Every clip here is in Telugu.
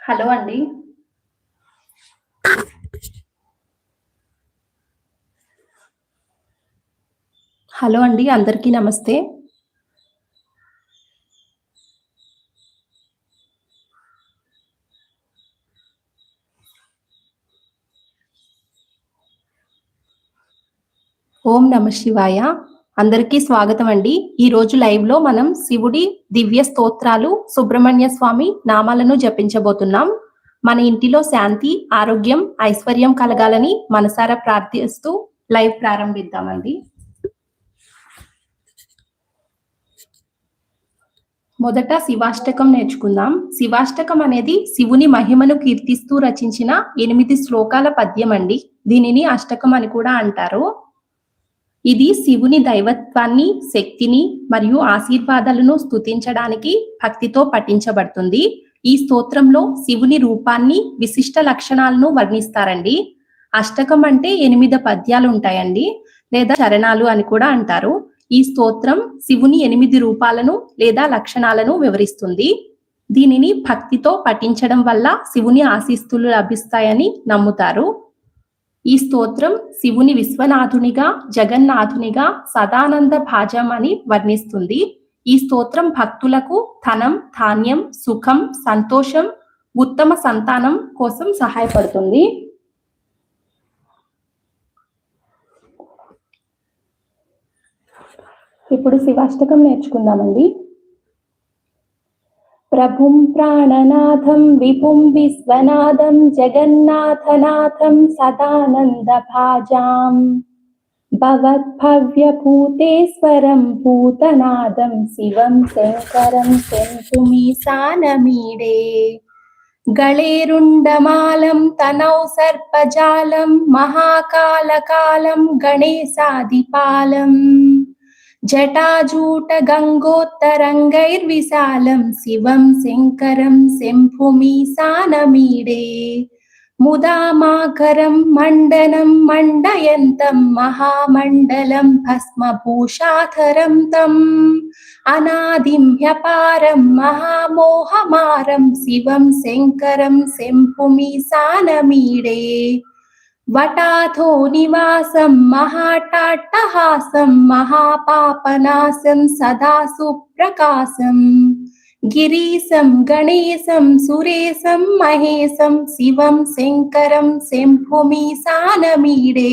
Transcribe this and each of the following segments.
హలో అండి హలో అండి అందరికీ నమస్తే. ఓం నమ శివాయ. అందరికీ స్వాగతం అండి. ఈ రోజు లైవ్లో మనం శివుడి దివ్య స్తోత్రాలు సుబ్రహ్మణ్య స్వామి నామాలను జపించబోతున్నాం. మన ఇంటిలో శాంతి ఆరోగ్యం ఐశ్వర్యం కలగాలని మనసారా ప్రార్థిస్తూ లైవ్ ప్రారంభిద్దామండి. మొదట శివాష్టకం నేర్చుకుందాం. శివాష్టకం అనేది శివుని మహిమను కీర్తిస్తూ రచించిన ఎనిమిది శ్లోకాల పద్యం అండి. దీనిని అష్టకం అని కూడా అంటారు. ఇది శివుని దైవత్వాన్ని శక్తిని మరియు ఆశీర్వాదాలను స్తుతించడానికి భక్తితో పఠించబడుతుంది. ఈ స్తోత్రంలో శివుని రూపాన్ని విశిష్ట లక్షణాలను వర్ణిస్తారండి. అష్టకం అంటే ఎనిమిది పద్యాలు ఉంటాయండి. లేదా చరణాలు అని కూడా అంటారు. ఈ స్తోత్రం శివుని ఎనిమిది రూపాలను లేదా లక్షణాలను వివరిస్తుంది. దీనిని భక్తితో పఠించడం వల్ల శివుని ఆశీస్సులు లభిస్తాయని నమ్ముతారు. ఈ స్తోత్రం శివుని విశ్వనాథునిగా జగన్నాథునిగా సదానంద భాజం అని వర్ణిస్తుంది. ఈ స్తోత్రం భక్తులకు ధనం ధాన్యం సుఖం సంతోషం ఉత్తమ సంతానం కోసం సహాయపడుతుంది. ఇప్పుడు శివాష్టకం నేర్చుకుందామండి. ప్రభుం ప్రాణనాథం విపుం విశ్వనాథం జగన్నాథనాథం సదానందభాజాం. భవద్భవ్యభూతేశ్వరం భూతనాదం శివం శంకరం శంకుమీసానమీడే గళేరుండమాలం తనౌ సర్పజాలం మహాకాలకాలం గణేశాదిపాలం. జటాజూట గంగోత్తరంగైర్విశాలం శివం శంకరం శంభుమీసానమీడే ముదామాకరం మండనం మండయంతం మహామండలం భస్మభూషాధరం తం అనాదిం హ్యపారం మహామోహమారం శివం శంకరం శంభుమీసానమీడే वटाथो निवासं महाटाट्टहासं महापापनाशं सदा सुप्रकाशम् गिरीशं गणेशं सुरेशं महेशं शिवं शङ्करं शिम्भुमिसानमीडे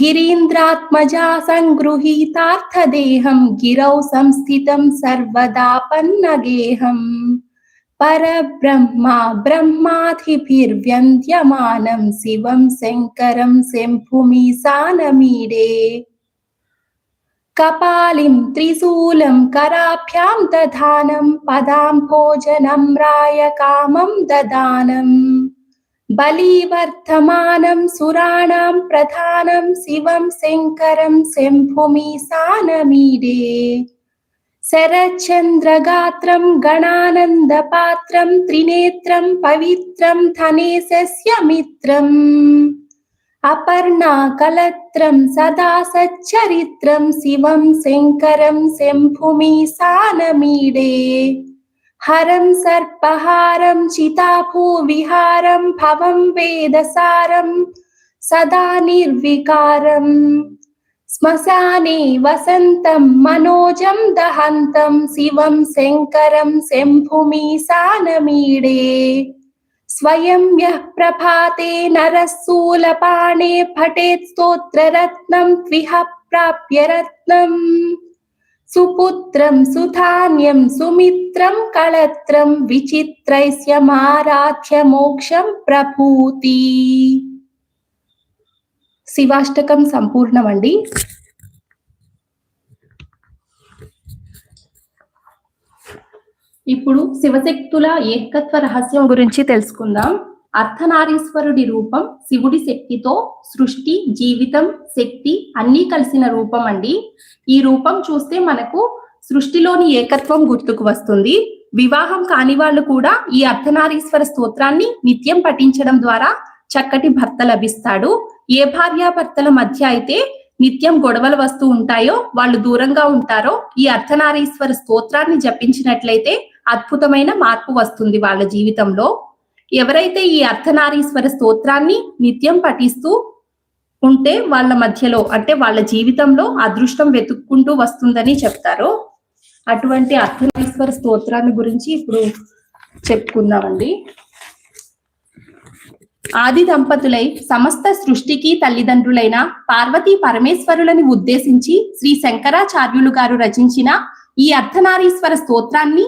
गिरीन्द्रात्मजा सङ्गृहीतार्थदेहं गिरौ संस्थितं सर्वदा पन्नगेहम्। పరబ్రహ్మ బ్రహ్మాధిభిర్వ్యంద్యమానం శివం శంకరం శంభుమీసానమీడే కపాలిం త్రిశూలం కరాభ్యాం దధానం పదాం భోజనం రాయ కామం దదానం. బలీవర్ధమానం సురాణాం ప్రధానం శివం శంకరం శంభుమీసానమీడే శరచంద్రగాత్రం గణానందపాత్రం త్రినేత్రం పవిత్రం ధనేశస్య మిత్రం అపర్ణాకలత్రం సదా సచ్చరిత్రం శివం శంకరం శంభుమి సానమీడే హరం సర్పహారం చితాభూ విహారం భవం వేదసారం సదా నిర్వికారం. శ్మశానే వసంతం మనోజం దహంతం శివం శంకరం శంభుమీసానమీడే స్వయం యః ప్రభాతే నరస్సూలపాణే పఠేత్ స్తోత్రరత్నం త్విహ ప్రాప్య రత్నం. సుపుత్రం సుధాన్యం సుమిత్రం కళత్రం విచిత్రైస్యమారాధ్య మోక్షం ప్రభూతి. శివాష్టకం సంపూర్ణమండి. ఇప్పుడు శివశక్తుల ఏకత్వ రహస్యం గురించి తెలుసుకుందాం. అర్ధనారీశ్వరుడి రూపం శివుడి శక్తితో సృష్టి జీవితం శక్తి అన్నీ కలిసిన రూపం అండి ఈ రూపం చూస్తే మనకు సృష్టిలోని ఏకత్వం గుర్తుకు వస్తుంది. వివాహం కాని వాళ్ళు కూడా ఈ అర్ధనారీశ్వర స్తోత్రాన్ని నిత్యం పఠించడం ద్వారా చక్కటి భర్త లభిస్తాడు. ఏ భార్యాభర్తల మధ్య అయితే నిత్యం గొడవలు వస్తూ ఉంటాయో వాళ్ళు దూరంగా ఉంటారో ఈ అర్ధనారీశ్వర స్తోత్రాన్ని జపించినట్లయితే అద్భుతమైన మార్పు వస్తుంది వాళ్ళ జీవితంలో. ఎవరైతే ఈ అర్ధనారీశ్వర స్తోత్రాన్ని నిత్యం పఠిస్తూ ఉంటే వాళ్ళ మధ్యలో అంటే వాళ్ళ జీవితంలో అదృష్టం వెతుక్కుంటూ వస్తుందని చెప్తారు. అటువంటి అర్ధనారీశ్వర స్తోత్రాన్ని గురించి ఇప్పుడు చెప్పుకుందామండి. ఆది దంపతులై సమస్త సృష్టికి తల్లిదండ్రులైన పార్వతీ పరమేశ్వరులని ఉద్దేశించి శ్రీ శంకరాచార్యులు గారు రచించిన ఈ అర్ధనారీశ్వర స్తోత్రాన్ని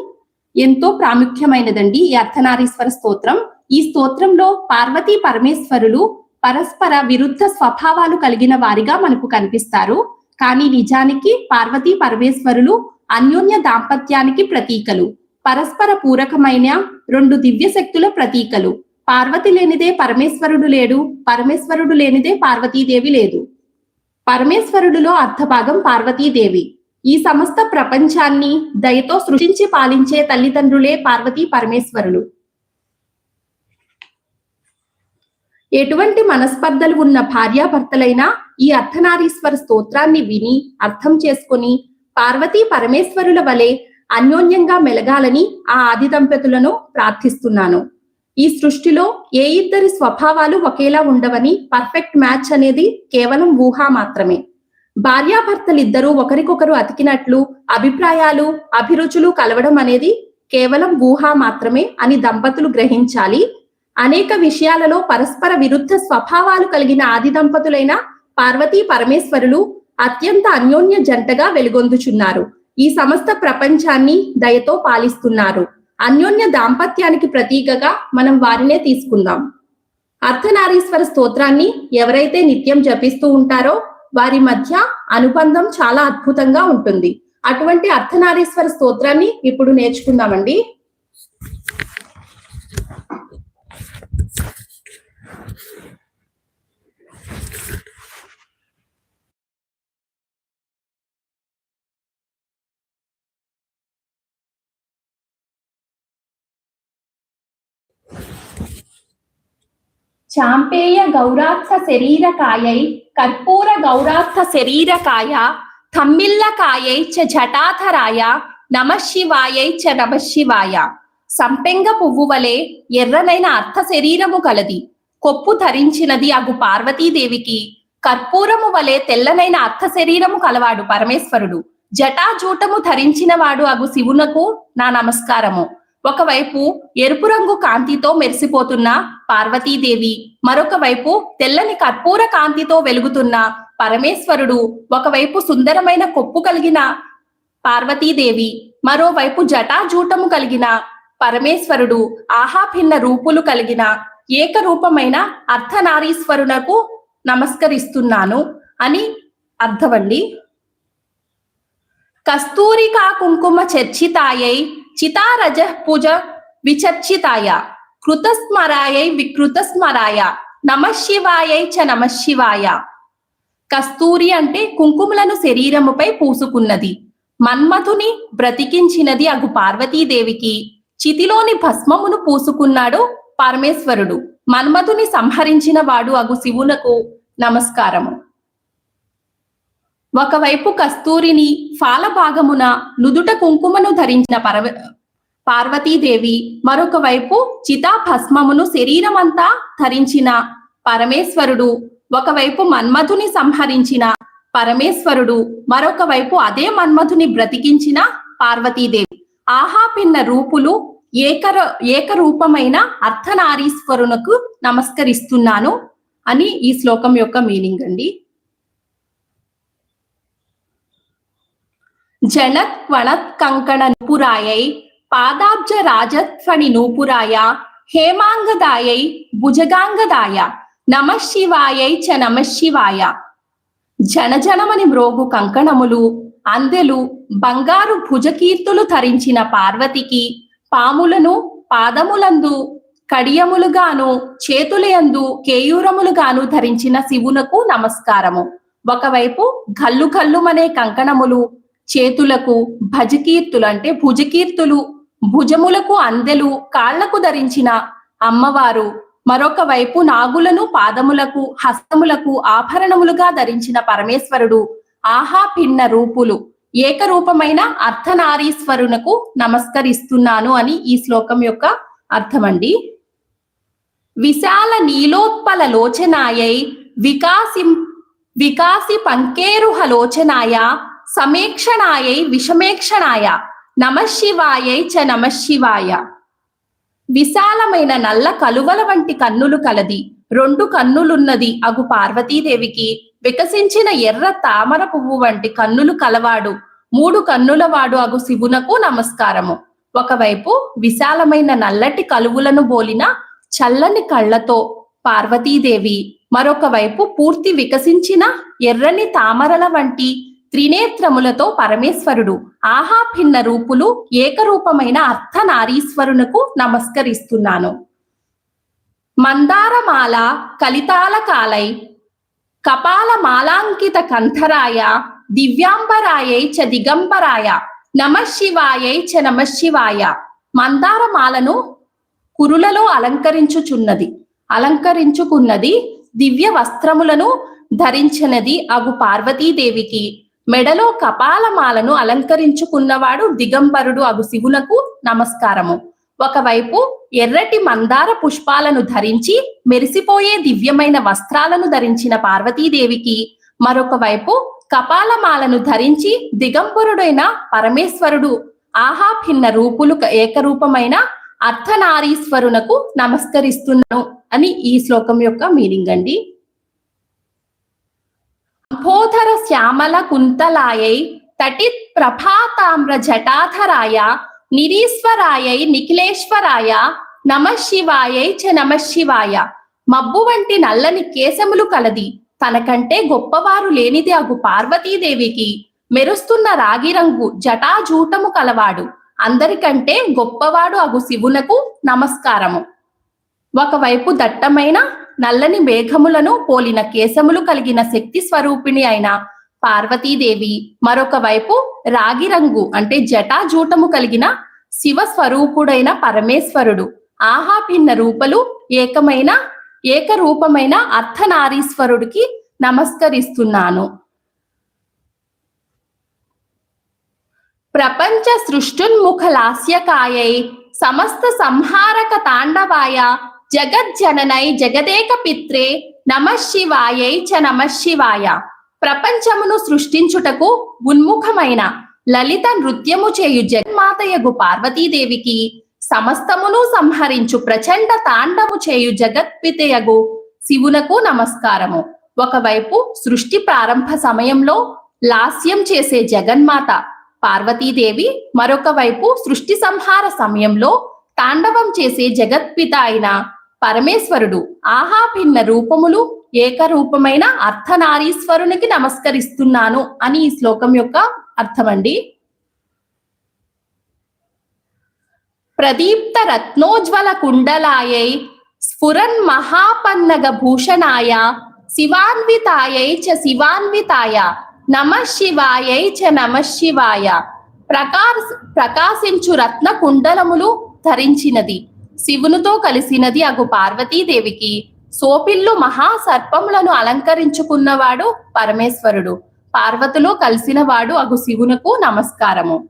ఎంతో ప్రాముఖ్యమైనదండి ఈ అర్ధనారీశ్వర స్తోత్రం. ఈ స్తోత్రంలో పార్వతీ పరమేశ్వరులు పరస్పర విరుద్ధ స్వభావాలు కలిగిన వారిగా మనకు కనిపిస్తారు. కానీ నిజానికి పార్వతీ పరమేశ్వరులు అన్యోన్య దాంపత్యానికి ప్రతీకలు. పరస్పర పూరకమైన రెండు దివ్య శక్తుల ప్రతీకలు. పార్వతి లేనిదే పరమేశ్వరుడు లేడు పరమేశ్వరుడు లేనిదే పార్వతీదేవి లేదు. పరమేశ్వరుడిలో అర్ధభాగం పార్వతీదేవి. ఈ సమస్త ప్రపంచాన్ని దయతో సృష్టించి పాలించే తల్లిదండ్రులే పార్వతీ పరమేశ్వరులు. ఎటువంటి మనస్పర్ధలు ఉన్న భార్యాభర్తలైనా ఈ అర్ధనారీశ్వర స్తోత్రాన్ని విని అర్థం చేసుకొని పార్వతీ పరమేశ్వరుల వలె అన్యోన్యంగా మెలగాలని ఆ ఆది దంపతులను ప్రార్థిస్తున్నాను. ఈ సృష్టిలో ఏ ఇద్దరి స్వభావాలు ఒకేలా ఉండవని పర్ఫెక్ట్ మ్యాచ్ అనేది కేవలం ఊహ మాత్రమే. భార్యాభర్తలిద్దరూ ఒకరికొకరు అతికినట్లు అభిప్రాయాలు అభిరుచులు కలవడం అనేది కేవలం ఊహ మాత్రమే అని దంపతులు గ్రహించాలి. అనేక విషయాలలో పరస్పర విరుద్ధ స్వభావాలు కలిగిన ఆది దంపతులైన పార్వతీ పరమేశ్వరులు అత్యంత అన్యోన్య జంటగా వెలుగొందుచున్నారు. ఈ సమస్త ప్రపంచాన్ని దయతో పాలిస్తున్నారు. అన్యోన్య దాంపత్యానికి ప్రతీకగా మనం వారినే తీసుకుందాం. అర్ధనారీశ్వర స్తోత్రాన్ని ఎవరైతే నిత్యం జపిస్తూ ఉంటారో వారి మధ్య అనుబంధం చాలా అద్భుతంగా ఉంటుంది. అటువంటి అర్ధనారీశ్వర స్తోత్రాన్ని ఇప్పుడు నేర్చుకుందామండి. చాంపేయ గౌరార్థ శరీరకాయై కర్పూర గౌరార్థ శరీరకాయ తమ్మిల్లకాయై చ జటాధరాయ నమశివాయై చ నమశివాయ సంపెంగ పువ్వు వలె ఎర్రనైన అర్థ శరీరము కలది కొప్పు ధరించినది అగు పార్వతీదేవికి కర్పూరము వలె తెల్లనైన అర్థ శరీరము కలవాడు పరమేశ్వరుడు. జటాజూటము ధరించినవాడు అగు శివునకు నా నమస్కారము. ఒకవైపు ఎరుపు రంగు కాంతితో మెరిసిపోతున్న పార్వతీదేవి మరొక వైపు తెల్లని కర్పూర కాంతితో వెలుగుతున్న పరమేశ్వరుడు ఒకవైపు సుందరమైన కొప్పు కలిగిన పార్వతీదేవి మరోవైపు జటాజూటము కలిగిన పరమేశ్వరుడు ఆహాభిన్న రూపులు కలిగిన ఏకరూపమైన అర్ధనారీశ్వరునకు నమస్కరిస్తున్నాను అని అర్థమండి. కస్తూరికా కుంకుమ చర్చితాయై చితారజ పూజ విచర్చితాయ. కృతస్మరాయై వికృతస్మరాయ. నమశివాయై చ నమశివాయ కస్తూరి అంటే కుంకుమలను శరీరముపై పూసుకున్నది. మన్మథుని బ్రతికించినది అగు పార్వతీదేవికి. చితిలోని భస్మమును పూసుకున్నాడు పరమేశ్వరుడు. మన్మథుని సంహరించిన వాడు అగు శివునకు నమస్కారము. ఒకవైపు కస్తూరిని ఫాలభాగమున నుదుట కుంకుమను ధరించిన పరవ పార్వతీదేవి మరొక వైపు చితాభస్మమును శరీరమంతా ధరించిన పరమేశ్వరుడు ఒకవైపు మన్మధుని సంహరించిన పరమేశ్వరుడు మరొక వైపు అదే మన్మధుని బ్రతికించిన పార్వతీదేవి. ఆహాపిన్న రూపులు ఏకర ఏకరూపమైన అర్ధనారీశ్వరునకు నమస్కరిస్తున్నాను అని ఈ శ్లోకం యొక్క మీనింగ్ అండి. జనత్ క్వణత్ కంకణ నూపురాయై పాదాబ్జ రాజత్వని నూపురాయ హేమాంగదాయై భుజగాంగదాయ నమశివాయై చ నమశివాయ జనజనమని మ్రోగు కంకణములు అందెలు బంగారు భుజకీర్తులు ధరించిన పార్వతికి పాములను పాదములందు కడియములుగాను చేతులయందు కేయూరములుగాను ధరించిన శివునకు నమస్కారము. ఒకవైపు గల్లు గల్లుమనే కంకణములు చేతులకు భజకీర్తులు అంటే భుజకీర్తులు భుజములకు అందెలు కాళ్ళకు ధరించిన అమ్మవారు మరొక వైపు నాగులను పాదములకు హస్తములకు ఆభరణములుగా ధరించిన పరమేశ్వరుడు ఆహా భిన్న రూపులు. ఏకరూపమైన అర్ధనారీశ్వరునకు నమస్కరిస్తున్నాను అని ఈ శ్లోకం యొక్క అర్థమండి. విశాల నీలోత్పల లోచనాయై వికాసి వికాసి పంకేరుహ లోచనాయ సమేక్షణాయై విషమేక్షణాయ. నమశివాయై చ నమశివాయ విశాలమైన నల్ల కలువల వంటి కన్నులు కలది. రెండు కన్నులున్నది అగు పార్వతీదేవికి. వికసించిన ఎర్ర తామర పువ్వు వంటి కన్నులు కలవాడు. మూడు కన్నులవాడు అగు శివునకు నమస్కారము. ఒకవైపు విశాలమైన నల్లటి కలువులను బోలిన చల్లని కళ్ళతో పార్వతీదేవి. మరొక వైపు పూర్తి వికసించిన ఎర్రని తామరల వంటి త్రినేత్రములతో పరమేశ్వరుడు. ఆహా భిన్న రూపులు ఏకరూపమైన అర్థనారీశ్వరునకు నమస్కరిస్తున్నాను. మందారమాల కలితాల కాలై కపాల మాలాంకిత కంఠరాయ దివ్యాంబరాయై చ దిగంబరాయ నమశివాయై చ నమశివాయ మందారమాలను కురులలో అలంకరించుచున్నది. అలంకరించుకున్నది దివ్య వస్త్రములను ధరించినది అగు పార్వతీదేవికి. మెడలో కపాలమాలను అలంకరించుకున్నవాడు దిగంబరుడు అగు శివునకు నమస్కారము. ఒకవైపు ఎర్రటి మందార పుష్పాలను ధరించి మెరిసిపోయే దివ్యమైన వస్త్రాలను ధరించిన పార్వతీదేవికి మరొక వైపు కపాలమాలను ధరించి దిగంబరుడైన పరమేశ్వరుడు ఆహా భిన్న రూపులు ఏకరూపమైన అర్ధనారీశ్వరునకు నమస్కరిస్తున్నాను అని ఈ శ్లోకం యొక్క మీనింగ్ అండి. అంబోధర శ్యామల కుంతలాయై తటిత్ ప్రభాతామ్ర జటాధరాయ నిరీశ్వరాయై నిఖిలేశ్వరాయ నమ శివాయై చ నమ శివాయ. మబ్బు వంటి నల్లని కేశములు కలది. తనకంటే గొప్పవారు లేనిది అగు పార్వతీదేవికి మెరుస్తున్న రాగి రంగు జటాజూటము కలవాడు. అందరికంటే గొప్పవాడు అగు శివునకు నమస్కారము. ఒకవైపు దట్టమైన నల్లని మేఘములను పోలిన కేశములు కలిగిన శక్తి స్వరూపిణి అయిన పార్వతీదేవి. మరొక వైపు రాగి రంగు అంటే జటాజూటము కలిగిన శివ స్వరూపుడైన పరమేశ్వరుడు. ఆహా భిన్న రూపలు ఏకమైన ఏకరూపమైన అర్ధనారీశ్వరుడికి నమస్కరిస్తున్నాను. ప్రపంచ సృష్టున్ముఖ లాస్యకాయై సమస్త సంహారక తాండవాయ జగజ్జననై జగదేక పిత్రే నమ శివాయై చ నమ శివాయ. ప్రపంచమును సృష్టించుటకు ఉన్ముఖమైన లలిత నృత్యము చేయు జగన్మాతయగు పార్వతీదేవికి సమస్తమును సంహరించు ప్రచండ తాండము చేయు జగత్పితయగు శివునకు నమస్కారము. ఒకవైపు సృష్టి ప్రారంభ సమయంలో లాస్యం చేసే జగన్మాత పార్వతీదేవి మరొక వైపు సృష్టి సంహార సమయంలో తాండవం చేసే జగత్పిత అయిన పరమేశ్వరుడు ఆహా భిన్న రూపములు ఏకరూపమైన అర్ధనారీశ్వరునికి నమస్కరిస్తున్నాను అని ఈ శ్లోకం యొక్క అర్థమండి. ప్రదీప్త రత్నోజ్వల కుండలాయై స్ఫురన్ మహాపన్నగ భూషణాయ శివాన్వితాయై చ శివాన్వితాయ నమ శివాయై చ నమ శివాయ ప్రకాశ ప్రకాశించు రత్న కుండలములు ధరించినది. శివునితో కలిసినది అగు పార్వతీదేవికి. సోపిల్లు మహాసర్పములను అలంకరించుకున్నవాడు పరమేశ్వరుడు. పార్వతిలో కలిసినవాడు అగు శివునకు నమస్కారము.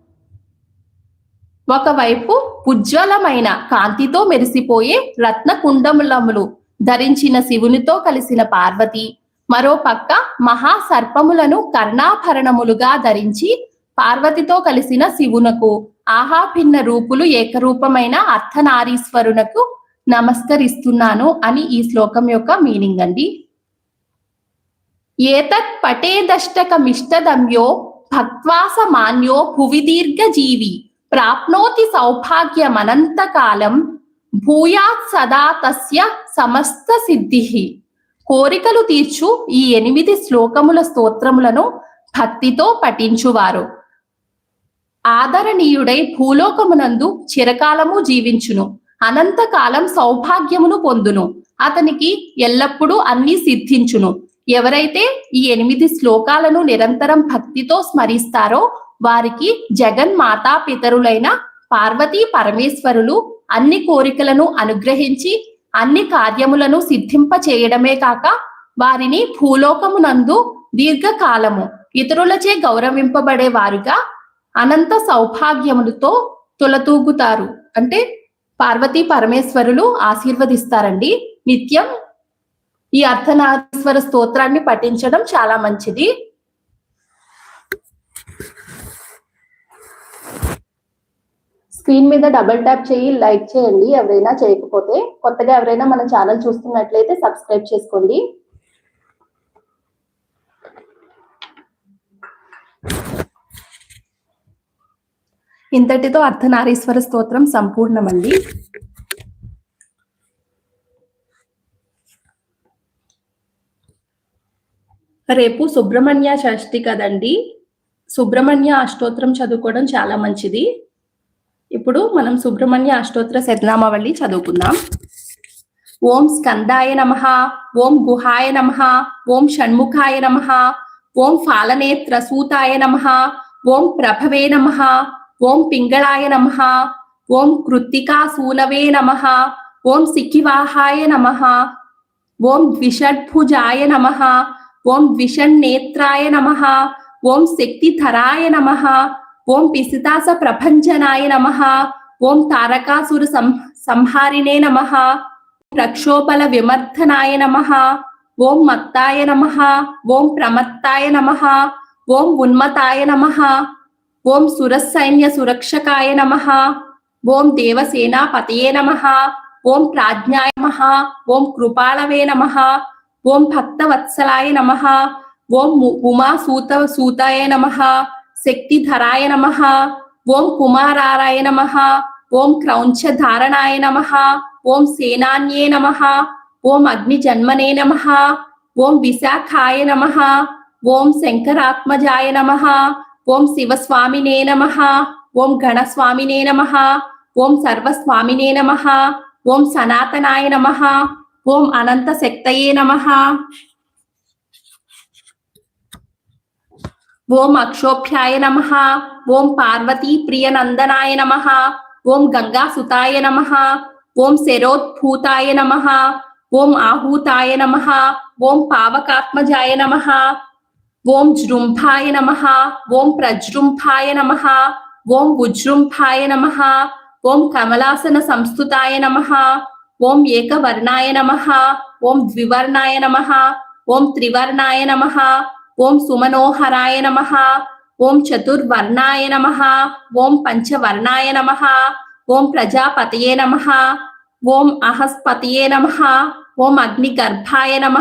ఒకవైపు ఉజ్వలమైన కాంతితో మెరిసిపోయే రత్న కుండములములు ధరించిన శివునితో కలిసిన పార్వతి. మరో పక్క మహాసర్పములను కర్ణాభరణములుగా ధరించి పార్వతితో కలిసిన శివునకు ఆహా భిన్న రూపులు ఏకరూపమైన అర్ధనారీశ్వరునకు నమస్కరిస్తున్నాను అని ఈ శ్లోకం యొక్క మీనింగ్ అండి. ఏతత్ పటేదష్టకమిష్టదమ్యో భక్వాస మాన్యో భువి దీర్ఘజీవి ప్రాప్నోతి సౌభాగ్యమనంతకాలం భూయాత్ సదా తస్య సమస్త సిద్ధి కోరికలు తీర్చు ఈ ఎనిమిది శ్లోకముల స్తోత్రములను భక్తితో పఠించువారు. ఆదరణీయుడై భూలోకమునందు చిరకాలము జీవించును. అనంతకాలం సౌభాగ్యమును పొందును. అతనికి ఎల్లప్పుడూ అన్ని సిద్ధించును. ఎవరైతే ఈ ఎనిమిది శ్లోకాలను నిరంతరం భక్తితో స్మరిస్తారో వారికి జగన్ మాతా పితరులైన పార్వతీ పరమేశ్వరులు అన్ని కోరికలను అనుగ్రహించి అన్ని కార్యములను సిద్ధింప చేయడమే కాక వారిని భూలోకమునందు దీర్ఘకాలము ఇతరులచే గౌరవింపబడే వారుగా అనంత సౌభాగ్యములతో తులతూగుతారు. అంటే పార్వతీ పరమేశ్వరులు ఆశీర్వదిస్తారండి. నిత్యం ఈ అర్ధనారీశ్వర స్తోత్రాన్ని పఠించడం చాలా మంచిది. స్క్రీన్ మీద డబుల్ ట్యాప్ చేయి లైక్ చేయండి. ఎవరైనా చేయకపోతే కొత్తగా ఎవరైనా మన ఛానల్ చూస్తున్నట్లయితే సబ్స్క్రైబ్ చేసుకోండి. ఇంతటితో అర్ధనారీశ్వర స్తోత్రం సంపూర్ణమండి. రేపు సుబ్రహ్మణ్య షష్ఠి కదండి. సుబ్రహ్మణ్య అష్టోత్రం చదువుకోవడం చాలా మంచిది. ఇప్పుడు మనం సుబ్రహ్మణ్య అష్టోత్తర శతనామావళి చదువుకుందాం. ఓం స్కందాయ నమ ఓం గుహాయ నమ ఓం షణ్ముఖాయ నమ ఓం ఫాలనేత్ర సూతాయ నమ ఓం ప్రభవే నమ ఓం పింగళాయ నమ ఓం కృత్తికా సూనవే నమ ఓం సిక్కివాహాయ నమ ఓం ద్విషడ్భుజాయ నమ ఓం ద్విషణ్నేత్రాయ నమ ఓం శక్తిధరాయ నమ ఓం పిసితాస ప్రభంజనాయ నమ ఓం తారకాసుర సం సంహారిణే నమ రక్షోపల విమర్థనాయ నమ ఓం మత్తాయ నమ ఓం ప్రమత్తాయ నమ ఓం ఉన్మతాయ నమ ఓం సురసైన్య సురక్షకాయ నమ ఓం దేవసేనాపతయే నమ ఓం ప్రాజ్ఞాయ నమ ఓం కృపాళవే నమ ఓం భక్తవత్సలాయ నమ ఓం ము- ఉమా సూత సూతాయ నమ శక్తిధరాయ నమ ఓం కుమారారాయ నమ ఓం క్రౌంచధారణాయ నమ ఓం సేనాన్యే నమ ఓం అగ్నిజన్మనే నమ ఓం విశాఖాయ నమ ఓం శంకరాత్మజాయ నమ ఓం శివస్వామినే నమ ఓం గణస్వామినే నమ ఓం సర్వస్వామినే నమ ఓం సనాతనాయ నమ ఓం అనంత శక్తయే నమ ఓం అక్షోభ్యాయ నమ ఓం పార్వతీ ప్రియనందనాయ నమ ఓం గంగాసుతాయ నమ ఓం శరోద్భూతాయ నమ ఓం ఆహూతాయ నమ ఓం పావకాత్మజాయ నమ ఓం జృంభాయ నమ ఓం ప్రజృంభాయ నమ ఓం ఉజృంభాయ నమ ఓం కమలాసన సంస్థుతాయ నమ ఓం ఏకవర్ణాయ నమ ఓం ద్వివర్ణాయ నమ ఓం త్రివర్ణాయ నమ ఓం సుమనోహరాయ నమ ఓం చతుర్వర్ణాయ నమ ఓం పంచవర్ణాయ నమ ఓం ప్రజాపతయే నమ ఓం అహస్పతయే నమ ఓం అగ్నిగర్భాయ నమ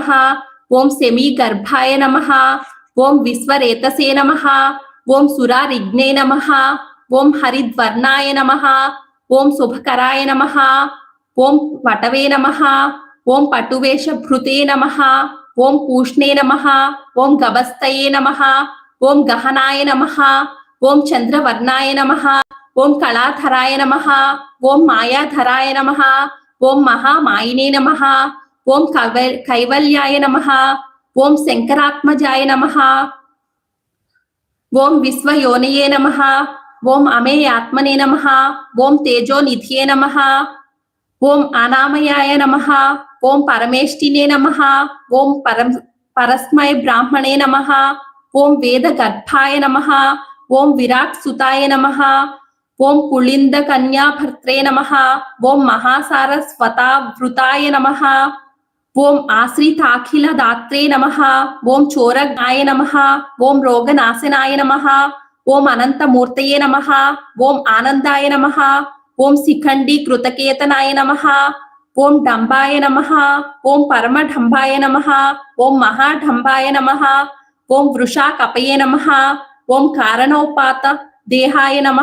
ఓం సెమీగర్భాయ నమ ఓం విశ్వరేతసే నమ ఓం సురారిగ్నే నమ ఓం హరిద్వర్ణాయ నమ ఓం శుభకరాయ నమ ఓం వటవే నమ ఓం పటువేషభృతే నమ ఓం పూష్ణే నమ ఓం గవస్తయే నమ ఓం గహనాయ నమ ఓం చంద్రవర్ణాయ నమ ఓం కళాధరాయ నమ ఓం మాయాధరాయ నమ ఓం మహామాయినే నమ ఓం కవ కైవల్యాయ నమ ఓం శంకరాత్మజాయ నమ ఓం విశ్వయోనయే నమ ఓం అమేయాత్మనే నమ ఓం తేజోనిధియే నమ ఓం అనామయాయ నమ ఓం పరమేష్టినే నమ ఓం పరం పరస్మై బ్రాహ్మణే నమ ఓం వేద గర్భాయ నమ ఓం విరాట్ సుతాయ నమ ఓం పుళింద కన్యా భర్త్రే నమ ఓం మహాసారస్వతావృతాయ నమ ఓం ఆశ్రితాఖిల దాత్రే నమ ఓం చోరజ్ఞాయ నమ ఓం రోగనాశనాయ నమ ఓం అనంతమూర్తయే నమ ఓం ఆనందాయ నమ ఓం శిఖండి కృతకేతనాయ నమ ఓం డంబాయ నమ ఓం పరమఢంబాయ నమ ఓం మహాఢంబాయ నమ ఓం వృషాకపయే నమ ఓం కారణోపాత దేహాయ నమ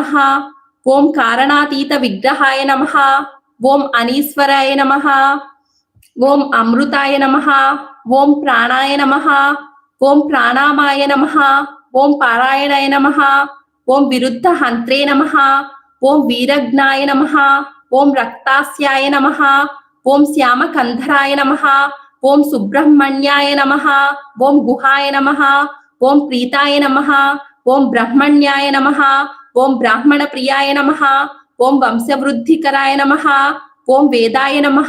ఓం కారణాతీత విగ్రహాయ నమ ఓం అనీశ్వరాయ నమ ఓం అమృతాయ నమ ఓం ప్రాణాయ నమ ఓం ప్రాణామాయ నమ ఓం పారాయణాయ నమ ఓం విరుద్ధ హంత్రే నమ ఓం వీరజ్ఞాయ నమ ఓం రక్తాస్యాయ నమ ఓం శ్యామకంధరాయ నమ ఓం సుబ్రహ్మణ్యాయ నమ ఓం గుహాయ నమ ఓం ప్రీతాయ నమ ఓం బ్రహ్మణ్యాయ నమ ఓం బ్రాహ్మణ ప్రియాయ నమ ఓం వంశవృద్ధికరాయ నమ ఓం వేదాయ నమ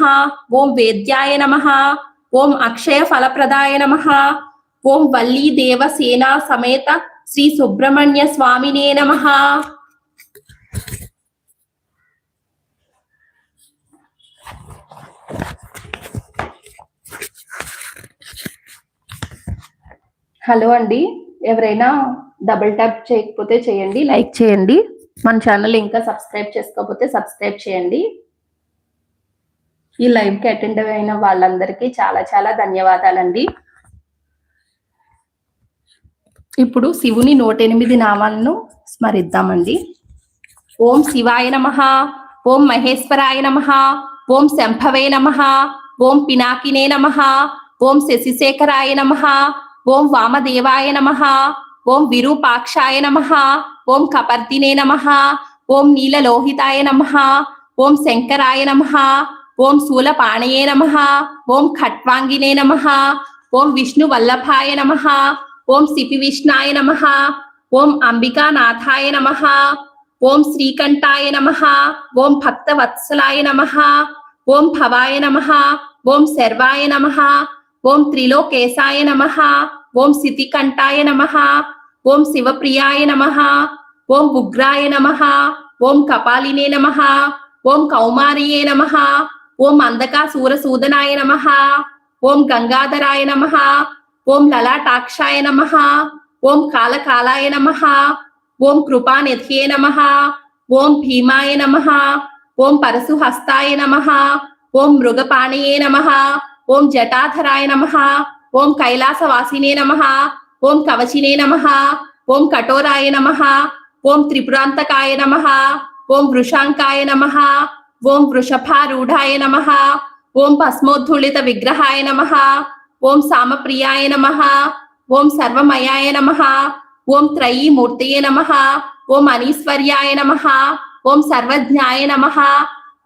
ఓం వేద్యాయ నమ ఓం అక్షయ ఫలప్రదాయ నమ ఓం వల్లీ దేవసేనా సమేత శ్రీ సుబ్రహ్మణ్య స్వామినే నమ. హలో అండి ఎవరైనా డబుల్ ట్యాప్ చేయకపోతే చేయండి లైక్ చేయండి. మన ఛానల్ ఇంకా సబ్స్క్రైబ్ చేసుకోకపోతే సబ్స్క్రైబ్ చేయండి. ఈ లైవ్కి అటెండ్ అయిన వాళ్ళందరికీ చాలా చాలా ధన్యవాదాలండి. ఇప్పుడు శివుని నూట ఎనిమిది నామాలను స్మరిద్దామండి. ఓం శివాయ నమ ఓం మహేశ్వరాయ నమ ఓం శంభవే నమ ఓం పినాకినే నమ ఓం శశిశేఖరాయ నమ ఓం వామదేవాయ నమ ఓం విరూపాక్షాయ నమ ఓం కపర్దినే నమ ఓం నీలలోహితాయ నమ ఓం శంకరాయ నమ ఓం శూలపాణయే నమ ఓం ఖట్వాంగినే నమ ఓం విష్ణు వల్లభాయ నమ ఓం సిపి విష్ణాయ నమ ఓం అంబికానాథాయ నమ ఓం శ్రీకంఠాయ నమ ఓం భక్తవత్సలాయ నమ ఓం భవాయ నమ ఓం శర్వాయ నమ ఓం త్రిలోకేశాయ నమ ఓం సితికంఠాయ నమ ఓం శివప్రియాయ నమ ఓం ఉగ్రాయ నమ ఓం కపాలినే నమ ఓం కౌమారియే నమ ఓం అంధకాసూరసూదనాయ నమ ఓం గంగాధరాయ నమ ఓం లలాటాక్షాయ నమ ఓం కాలకాలాయ నమ ఓం కృపానిధియే నమ ఓం భీమాయ నమ ఓం పరశుహస్తాయ నమ ఓం మృగపాణయే నమ ఓం జటాధరాయ నమ ఓం కైలాసవాసినే నమ ఓం కవచినే నమ ఓం కఠోరాయ నమ ఓం త్రిపురాంతకాయ నమ ఓం వృషాంకాయ నమ ఓం వృషభారూఢాయ నమ ఓం భస్మోద్ధూళిత విగ్రహాయ నమ ఓం సామప్రియాయ నమ ఓం సర్వమయాయ నమ ఓం త్రయీ మూర్తయే నమ ఓం అనీశ్వర్యాయ నమ ఓం సర్వజ్ఞాయ నమ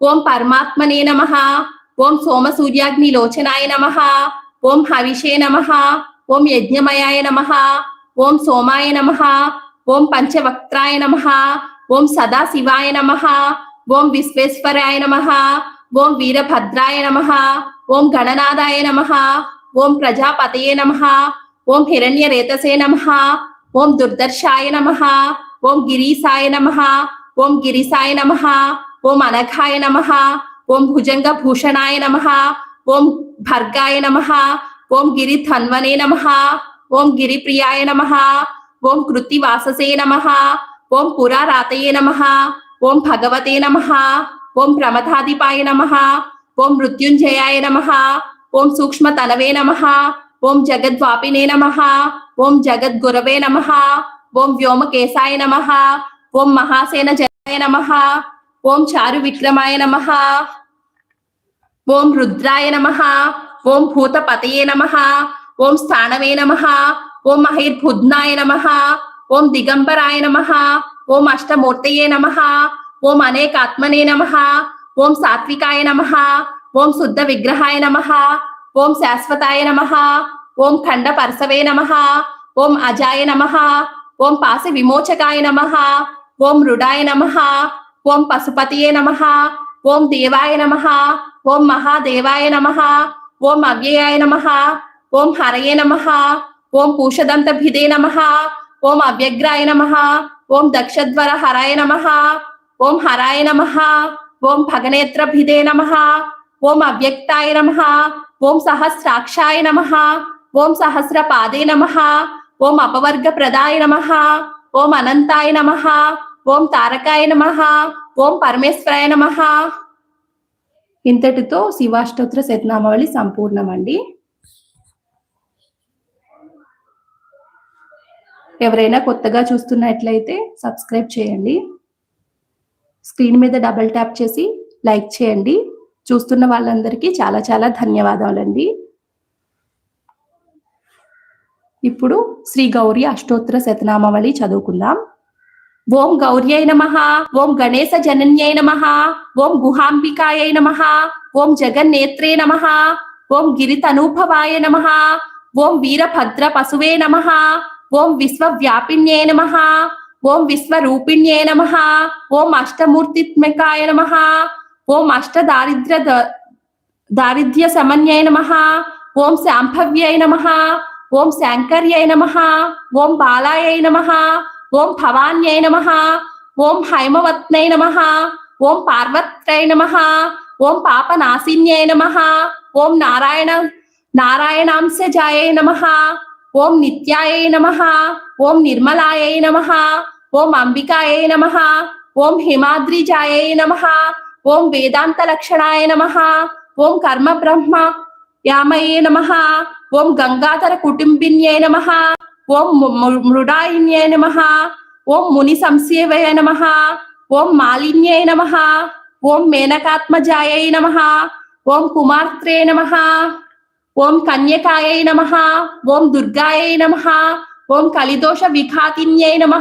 ఓం పరమాత్మనే నమ ఓం సోమసూర్యాగ్ని లోచనాయ నమ ఓం హవిషే నమ ఓం యజ్ఞమయాయ నమ ఓం సోమాయ నమ ఓం పంచవక్త్రాయ నమ ఓం సదాశివాయ నమ ఓం విశ్వేశ్వరాయ నమ ఓం వీరభద్రాయ నమ ఓం గణనాదాయ నమ ఓం ప్రజాపతయే నమ ఓం హిరణ్యరేతసే నమ ఓం దుర్దర్శాయ నమ ఓం గిరీసాయ నమ ఓం గిరిసాయ నమ ఓం అనఘాయ నమ ఓం భుజంగ భూషణాయ నమ ఓం భర్గాయ నమ ఓం గిరిధన్వనే నమ ఓం గిరిప్రియాయ నమ ఓం కృత్తివాససే నమ ఓం పురారాతయే నమ ఓం భగవతే నమ ఓం ప్రమథాధిపాయ నమ ఓం మృత్యుంజయాయ నమ ఓం సూక్ష్మ తనవే నమ ఓం జగద్వాపినే నమ ఓం జగద్గురవే నమ ఓం వ్యోమకేశాయ నమ ఓం మహాసేన జయ నమ ఓం చారు విక్రమాయ నమ ఓం రుద్రాయ నమ ఓం భూతపతయే నమ ఓం స్థానవే నమ ఓం మహిర్భుద్నాయ నమ ఓం దిగంబరాయ నమ ఓం అష్టమూర్తయే నమ ఓం అనేకాత్మనే నమ ఓం సాత్వికాయ నమ ఓం శుద్ధ విగ్రహాయ నమ ఓం శాశ్వతాయ నమ ఓం ఖండ పరసవే నమ ఓం అజాయ నమ ఓం పాసి విమోచకాయ నమ ఓం రుడాయ నమ ఓం పశుపతియే నమ ఓం దేవాయ నమ ఓం మహాదేవాయ నమ ఓం అవ్యయాయ నమ ఓం హరయే నమ ఓం పూషదంతభిదే నమ ఓం అవ్యగ్రాయ నమ ఓం దక్షద్వర హరాయ నమ ఓం హరాయ నమ ఓం భగనేత్రభిదే నమ ఓం అవ్యక్తాయ నమ ఓం సహస్రాక్షాయ నమ ఓం సహస్ర పాదే నమ ఓం అపవర్గ ప్రదాయ నమ ఓం అనంతాయ నమ ఓం తారకాయ నమ ఓం పరమేశ్వరాయ నమ. ఇంతటితో శివాష్టోత్ర శతనామావళి సంపూర్ణమండి. ఎవరైనా కొత్తగా చూస్తున్నట్లయితే సబ్స్క్రైబ్ చేయండి. స్క్రీన్ మీద డబుల్ ట్యాప్ చేసి లైక్ చేయండి. చూస్తున్న వాళ్ళందరికీ చాలా చాలా ధన్యవాదాలండి. ఇప్పుడు శ్రీ గౌరీ అష్టోత్తర శతనామావళి చదువుకుందాం. ఓం గౌర్యై నమ ఓం గణేశ జనన్యై నమ ఓం గుహాంబికాయై నమ ఓం జగన్నేత్రే నమ ఓం గిరితనూభవాయ నమ ఓం వీరభద్ర పశువే నమ ఓం విశ్వవ్యాపిన్యే నమ ఓం విశ్వరూపిణ్యే నమ ఓం అష్టమూర్తిత్మకాయ నమ ఓం అష్టదారిద్ర్య ద- దారిద్ర్య సమన్యై నమ ఓం శాంభవ్యై నమ ఓం శాంకర్యై నమ ఓం బాలాయై నమ ఓం భవాన్యై నమ ఓం హైమవత్నై నమ ఓం పార్వత్రై నమ ఓం పాపనాశిన్యై నమ ఓం నారాయణ నారాయణాంశజాయై నమ ఓం నిత్యాయై నమ ఓం నిర్మలాయై నమ ఓం అంబికాయై నమ ఓం హిమాద్రిజాయై నమ ఓం వేదాంత లక్షణాయ నమ ఓం కర్మ బ్రహ్మ యామయే నమ ఓం గంగాధర కుటుంబిన్యై నమ ఓం ము- ము- మృడాయిన్యై నమ ఓం ముని సంసేవయ నమ ఓం మాలిన్యై నమ ఓం మేనకాత్మజాయై నమ ఓం కుమార్త్రే నమ ఓం కన్యకాయై నమ ఓం దుర్గాయై నమ ఓం కలిదోష విఘాతిన్యై నమ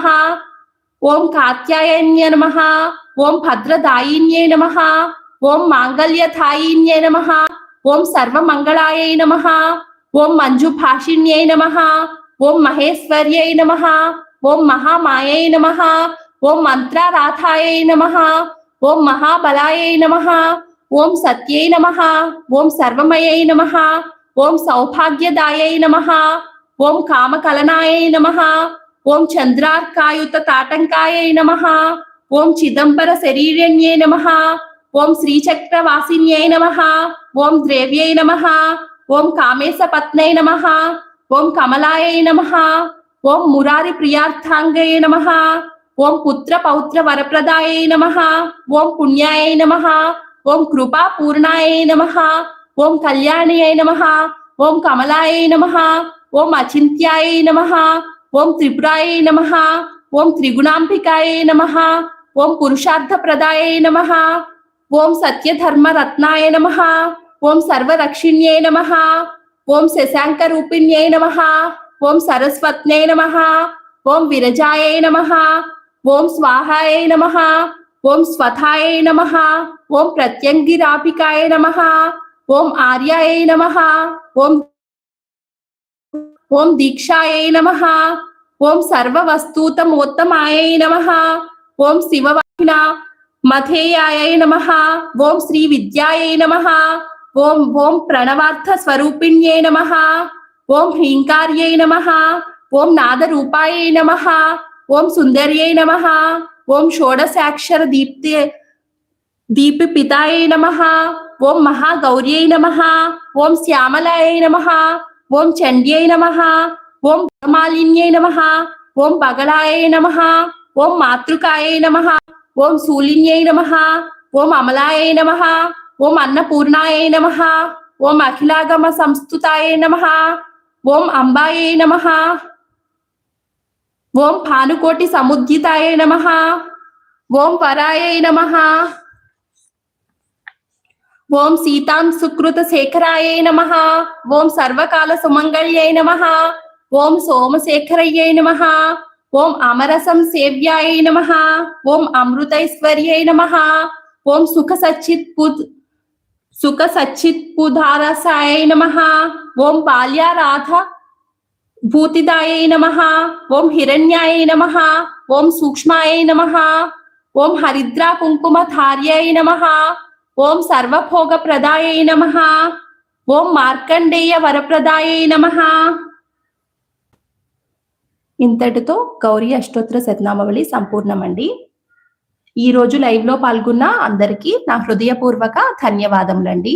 ఓం కాత్యాయన్య నమ ఓం భద్రదాయిన్యై నమ ఓం మాంగళ్యథాయిన్యై నమ ఓం సర్వమంగళాయై నమ ఓం మంజుభాషిణ్యై నమ ఓం మహేశ్వర్యై నమ ఓం మహామాయై నమ ఓం మంత్రారాథాయై నమ ఓం మహాబలాయై నమ ఓం సత్యై నమ ఓం సర్వమయై నమ ఓం సౌభాగ్యదాయై నమ ఓం కామకలనాయై నమ ఓం చంద్రార్కాయుత తాటంకాయై నమ ఓం చిదంబర శరీరణ్యై నమ ఓం శ్రీచక్రవాసిన్యై నమ ఓం ద్రేవ్యై నమ ఓం కామేశ పత్నై నమ ఓం కమలాయై నమ ఓం మురారి ప్రియార్థాంగై నమ ఓం పుత్ర పౌత్ర వరప్రదాయై నమ ఓం పుణ్యాయై నమ ఓం కృపా పూర్ణాయై నమ ఓం కళ్యాణ్యై నమ ఓం కమలాయై నమ ఓం అచింత్యాయై నమ ఓం త్రిపురాయై నమ ఓం త్రిగుణాంబికాయై నమ ఓం పురుషార్థప్రదాయై నమ ఓం సత్యధర్మరత్నాయ నమ ఓం సర్వరక్షిణ్యై నమ ఓం శశాంక రూపిణ్యై నమ ఓం సరస్వత్యై నమ ఓం విరజాయై నమ ఓం స్వాహాయై నమ ఓం స్వథాయై నమ ఓం ప్రత్యంగిరాపికాయ నమ ఓం ఆర్యాయై నమ ఓం ఓం దీక్షాయై నమ ఓం సర్వవస్తూతమోత్తమాయై నమ ఓం శివవాహిన మధేయాయై నమ ఓం శ్రీ విద్యాయై నమ ఓం ఓం ప్రణవార్థ స్వరూపిణ్యై నమ ఓం హ్రీంకార్యై నమ ఓం నాదరూపాయై నమ ఓం సుందర్యై నమ ఓం షోడశాక్షర దీప్తి దీపి పితాయై ఓం ఓం మహాగౌర్యై నమ ఓం శ్యామలాయ నమ ఓం చండ్యై నమ ఓం మాలిన్యై నమ ఓం బగలాయై నమ ఓం మాతృకాయ నమ ఓం శూలిన్యై నమ ఓం అమలాయ నమ ఓం అన్నపూర్ణాయ నమ ఓం అఖిలాగమ సంస్థుతాయ నమ ఓం అంబాయై నమ ఓం భానుకోటి సముద్దితాయై నమ ఓం పరాయ నమ ఓం సీతాం సుకృత శేఖరాయ నమ. ఓం సర్వకాల సుమంగళ్యై నమ. ఓం సోమశేఖరయ్యై నమ. ఓం అమరసం సేవ్యాయ నమ. ఓం అమృతైశ్వర్యై నమ. ఓం సుఖ సచ్చిత్ పుద్ సుఖ సచ్చిత్ పుధారసాయ నమ. ఓం బాల్యారాధ భూతిదాయై నమ. ఓం హిరణ్యాయ నమ. ఓం సూక్ష్మాయ నమ. ఓం హరిద్రా కుంకుమ ధార్యై నమ. ఓం సర్వభోగ ప్రదాయ నమ. ఓం మార్కండేయ వరప్రదాయ నమ. ఇంతటితో గౌరీ అష్టోత్తర శతనామవళి సంపూర్ణమండి. ఈ రోజు లైవ్లో పాల్గొన్న అందరికీ నా హృదయపూర్వక ధన్యవాదములండి.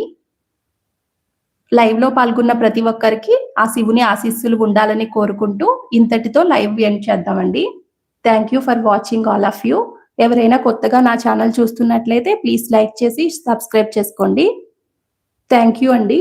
లైవ్లో పాల్గొన్న ప్రతి ఒక్కరికి ఆ శివుని ఆశీస్సులు ఉండాలని కోరుకుంటూ ఇంతటితో లైవ్ ఎండ్ చేద్దామండి. Thank you for watching all of you ఎవరైనా కొత్తగా నా ఛానల్ చూస్తున్నట్లయితే ప్లీజ్ లైక్ చేసి సబ్స్క్రైబ్ చేసుకోండి. థ్యాంక్ యూ అండి.